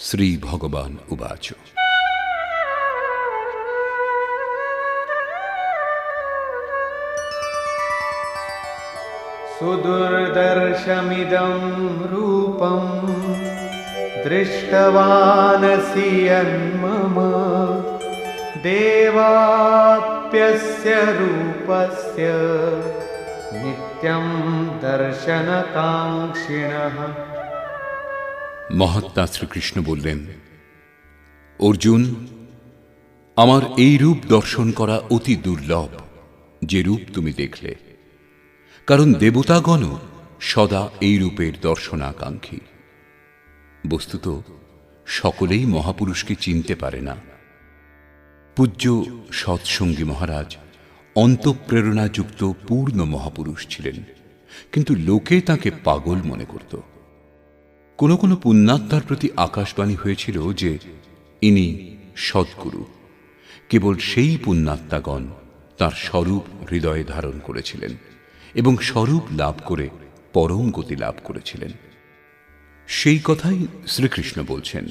श्रीभगवान् उवाच। सुदुर्दर्शमिदं रूपं दृष्टवानसि यन्मम देवाप्यस्य रूपस्य नित्यं दर्शनकाङ्क्षिणः। মহাত্মা শ্রীকৃষ্ণ বললেন, অর্জুন, আমার এই রূপ দর্শন করা অতি দুর্লভ, যে রূপ তুমি দেখলে। কারণ দেবতাগণ সদা এই রূপের দর্শনাকাঙ্ক্ষী। বস্তুত, সকলেই মহাপুরুষকে চিনতে পারে না। পূজ্য সৎসঙ্গী মহারাজ, অন্তঃপ্রেরণাযুক্ত পূর্ণ মহাপুরুষ ছিলেন, কিন্তু লোকে তাকে পাগল মনে করত। কোনো কোনো পুণ্যাত্মার প্রতি আকাশবাণী হয়েছিল যে ইনি সদ্গুরু। কেবল সেই পুণ্যাত্মাগণ তার স্বরূপ হৃদয়ে ধারণ করেছিলেন এবং স্বরূপ লাভ করে পরম গতি লাভ করেছিলেন। সেই কথাই শ্রীকৃষ্ণ বলছেন,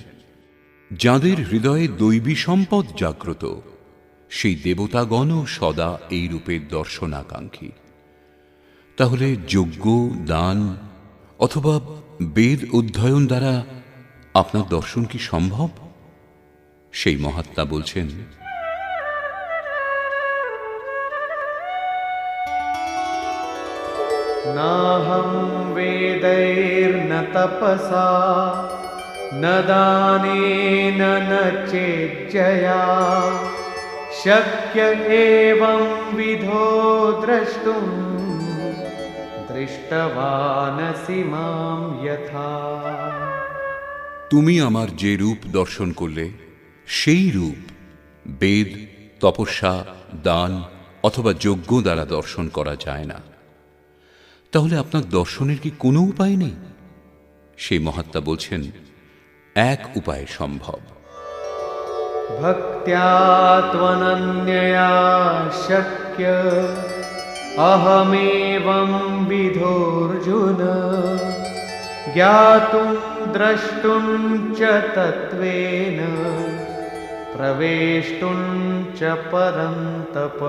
যাদের হৃদয়ে দৈবী সম্পদ জাগ্রত, সেই দেবতাগণও সদা এই রূপের দর্শনাকাঙ্ক্ষী। তাহলে যজ্ঞ, দান অথবা বেদ অধ্যয়ন দ্বারা আপনার দর্শন কি সম্ভব সেই মহাত্মা বলছেন नाहं वेदैर्न तपसा न दानेन न चेज्जया शक्य एवं विधो द्रष्टुं দৃষ্টবানসি মাম তুমি আমার যে রূপ দর্শন করলে সেই রূপ বেদ তপস্যা দান অথবা যজ্ঞ দ্বারা দর্শন করা যায় না। তাহলে আপনার দর্শনের কি কোনো উপায় নেই? সেই মহাত্মা বলছেন এক উপায় সম্ভব। ভক্ত্যাত্মনন্যয়া শক্য। अहमेवं विधोऽर्जुन ज्ञातुं द्रष्टुं च तत्त्वेन प्रवेष्टुं च परन्तप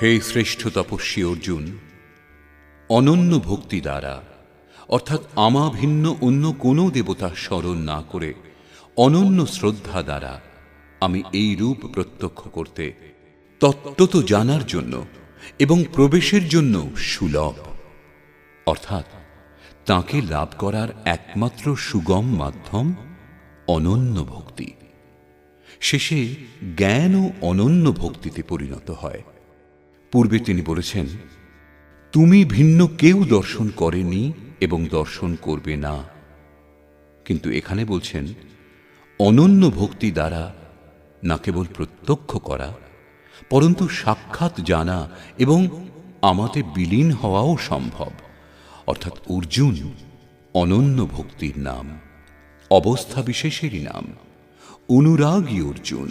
হে শ্রেষ্ঠ তপস্বী অর্জুন অনন্য ভক্তি দ্বারা অর্থাৎ আমা ভিন্ন অন্য কোনো দেবতা স্মরণ না করে অনন্য শ্রদ্ধা দ্বারা আমি এই রূপ প্রত্যক্ষ করতে তত্ত্বত জানার জন্য এবং প্রবেশের জন্য সুলভ। অর্থাৎ তাকে লাভ করার একমাত্র সুগম মাধ্যম অনন্য ভক্তি। শেষে জ্ঞান ও অনন্য ভক্তিতে পরিণত হয়। পূর্বে তিনি বলেছেন, তুমি ভিন্ন কেউ দর্শন করেনি এবং দর্শন করবে না। কিন্তু এখানে বলছেন, অনন্য ভক্তি দ্বারা না কেবল প্রত্যক্ষ করা পরন্তু সাক্ষাৎ জানা এবং আমাতে বিলীন হওয়াও সম্ভব। অর্থাৎ অর্জুন অনন্য ভক্তির নাম, অবস্থা বিশেষেরই নাম, অনুরাগী অর্জুন।